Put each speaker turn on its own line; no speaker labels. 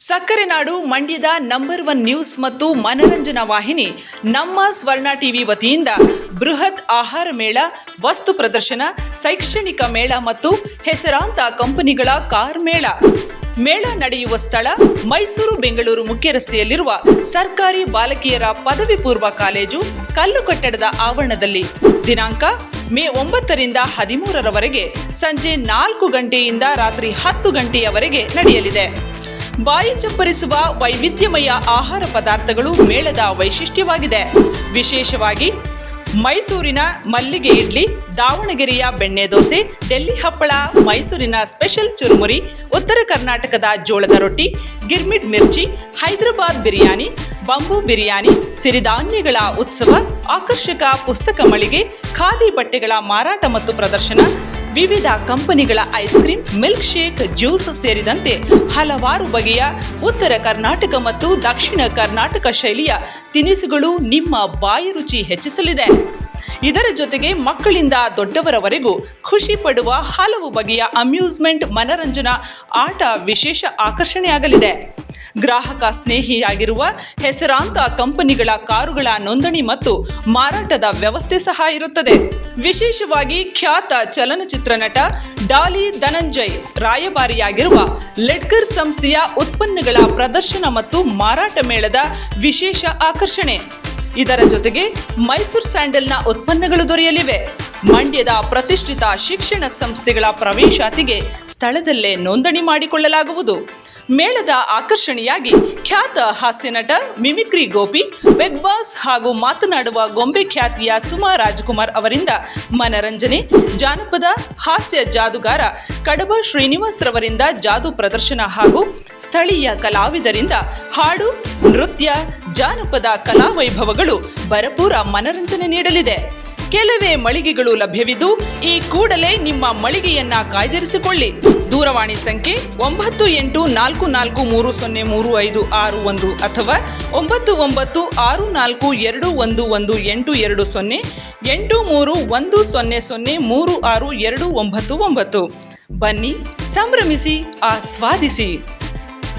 ಸಕ್ಕರೆ ನಾಡು ಮಂಡ್ಯದ number one news ಮತ್ತು ಮನರಂಜನಾ ವಾಹಿನಿ ನಮ್ಮ ಸ್ವರ್ಣ ಟಿವಿ ವತಿಯಿಂದ ಬೃಹತ್ ಆಹಾರ ಮೇಳ, ವಸ್ತು ಪ್ರದರ್ಶನ, ಶೈಕ್ಷಣಿಕ ಮೇಳ ಮತ್ತು ಹೆಸರಾಂತ ಕಂಪನಿಗಳ ಕಾರ್ ಮೇಳ. ಮೇಳ ನಡೆಯುವ ಸ್ಥಳ ಮೈಸೂರು ಬೆಂಗಳೂರು ಮುಖ್ಯ ರಸ್ತೆಯಲ್ಲಿರುವ ಸರ್ಕಾರಿ ಬಾಲಕಿಯರ ಪದವಿ ಪೂರ್ವ ಕಾಲೇಜು ಕಲ್ಲು ಕಟ್ಟಡದ ಆವರಣದಲ್ಲಿ. ದಿನಾಂಕ ಮೇ ಒಂಬತ್ತರಿಂದ ಹದಿಮೂರರವರೆಗೆ ಸಂಜೆ ನಾಲ್ಕು ಗಂಟೆಯಿಂದ ರಾತ್ರಿ ಹತ್ತು ಗಂಟೆಯವರೆಗೆ ನಡೆಯಲಿದೆ. ಬಾಯಿ ಚಪ್ಪರಿಸುವ ವೈವಿಧ್ಯಮಯ ಆಹಾರ ಪದಾರ್ಥಗಳು ಮೇಳದ ವೈಶಿಷ್ಟ್ಯವಾಗಿದೆ. ವಿಶೇಷವಾಗಿ, ಮೈಸೂರಿನ ಮಲ್ಲಿಗೆ ಇಡ್ಲಿ, ದಾವಣಗೆರೆಯ ಬೆಣ್ಣೆ ದೋಸೆ, ಡೆಲ್ಲಿ ಹಪ್ಪಳ, ಮೈಸೂರಿನ ಸ್ಪೆಷಲ್ ಚುರುಮುರಿ, ಉತ್ತರ ಕರ್ನಾಟಕದ ಜೋಳದ ರೊಟ್ಟಿ ಗಿರ್ಮಿಡ್ ಮಿರ್ಚಿ, ಹೈದರಾಬಾದ್ ಬಿರಿಯಾನಿ, ಬಂಬೂ ಬಿರಿಯಾನಿ, ಸಿರಿಧಾನ್ಯಗಳ ಉತ್ಸವ, ಆಕರ್ಷಕ ಪುಸ್ತಕ ಮಳಿಗೆ, ಖಾದಿ ಬಟ್ಟೆಗಳ ಮಾರಾಟ ಮತ್ತು ಪ್ರದರ್ಶನ ವಿವಿಧ ಕಂಪನಿಗಳ ice cream milk shake juice ಸೇರಿದಂತೆ ಹಲವಾರು ಬಗೆಯ ಉತ್ತರ ಕರ್ನಾಟಕ ಮತ್ತು ದಕ್ಷಿಣ ಕರ್ನಾಟಕ ಶೈಲಿಯ ತಿನಿಸುಗಳು ನಿಮ್ಮ ಬಾಯಿ ರುಚಿ ಹೆಚ್ಚಿಸಲಿದೆ. ಇದರ ಜೊತೆಗೆ ಮಕ್ಕಳಿಂದ ದೊಡ್ಡವರವರೆಗೂ ಖುಷಿ ಪಡುವ ಹಲವು ಬಗೆಯ ಅಮ್ಯೂಸ್ಮೆಂಟ್ ಮನರಂಜನಾ ಆಟ ವಿಶೇಷ ಆಕರ್ಷಣೆಯಾಗಲಿದೆ. ಗ್ರಾಹಕ ಸ್ನೇಹಿಯಾಗಿರುವ ಹೆಸರಾಂತ ಕಂಪನಿಗಳ ಕಾರುಗಳ ನೋಂದಣಿ ಮತ್ತು ಮಾರಾಟದ ವ್ಯವಸ್ಥೆ ಸಹ ಇರುತ್ತದೆ. ವಿಶೇಷವಾಗಿ ಖ್ಯಾತ ಚಲನಚಿತ್ರ ನಟ ಡಾಲಿ ಧನಂಜಯ್ ರಾಯಭಾರಿಯಾಗಿರುವ ಲೆಡ್ಕರ್ ಸಂಸ್ಥೆಯ ಉತ್ಪನ್ನಗಳ ಪ್ರದರ್ಶನ ಮತ್ತು ಮಾರಾಟ ಮೇಳದ ವಿಶೇಷ ಆಕರ್ಷಣೆ. ಇದರ ಜೊತೆಗೆ ಮೈಸೂರು ಸ್ಯಾಂಡಲ್ನ ಉತ್ಪನ್ನಗಳು ದೊರೆಯಲಿವೆ. ಮಂಡ್ಯದ ಪ್ರತಿಷ್ಠಿತ ಶಿಕ್ಷಣ ಸಂಸ್ಥೆಗಳ ಪ್ರವೇಶಾತಿಗೆ ಸ್ಥಳದಲ್ಲೇ ನೋಂದಣಿ ಮಾಡಿಕೊಳ್ಳಲಾಗುವುದು. ಮೇಳದ ಆಕರ್ಷಣೆಯಾಗಿ ಖ್ಯಾತ ಹಾಸ್ಯ ನಟ ಮಿಮಿಕ್ರಿ ಗೋಪಿ ಬಿಗ್ ಬಾಸ್ ಹಾಗೂ ಮಾತನಾಡುವ ಗೊಂಬೆ ಖ್ಯಾತಿಯ ಸುಮಾ ರಾಜ್ಕುಮಾರ್ ಅವರಿಂದ ಮನರಂಜನೆ, ಜಾನಪದ, ಹಾಸ್ಯ ಜಾದುಗಾರ ಕಡಬ ಶ್ರೀನಿವಾಸ್ ರವರಿಂದ ಜಾದು ಪ್ರದರ್ಶನ ಹಾಗೂ ಸ್ಥಳೀಯ ಕಲಾವಿದರಿಂದ ಹಾಡು, ನೃತ್ಯ, ಜಾನಪದ ಕಲಾವೈಭವಗಳು ಭರಪೂರ ಮನರಂಜನೆ ನೀಡಲಿದೆ. ಕೆಲವೇ ಮಳಿಗೆಗಳು ಲಭ್ಯವಿದ್ದು, ಈ ಕೂಡಲೇ ನಿಮ್ಮ ಮಳಿಗೆಯನ್ನ ಕಾಯ್ದಿರಿಸಿಕೊಳ್ಳಿ. ದೂರವಾಣಿ ಸಂಖ್ಯೆ ಒಂಬತ್ತು ಎಂಟು ನಾಲ್ಕು ನಾಲ್ಕು ಮೂರು ಸೊನ್ನೆ ಮೂರು ಐದು ಆರು ಒಂದು ಅಥವಾ ಒಂಬತ್ತು ಒಂಬತ್ತು ಆರು ನಾಲ್ಕು ಎರಡು ಒಂದು ಒಂದು ಎಂಟು ಎರಡು ಸೊನ್ನೆ, ಎಂಟು ಮೂರು ಒಂದು ಸೊನ್ನೆ ಸೊನ್ನೆ ಮೂರು ಆರು ಎರಡು ಒಂಬತ್ತು ಒಂಬತ್ತು. ಬನ್ನಿ, ಸಂಭ್ರಮಿಸಿ, ಆಸ್ವಾದಿಸಿ.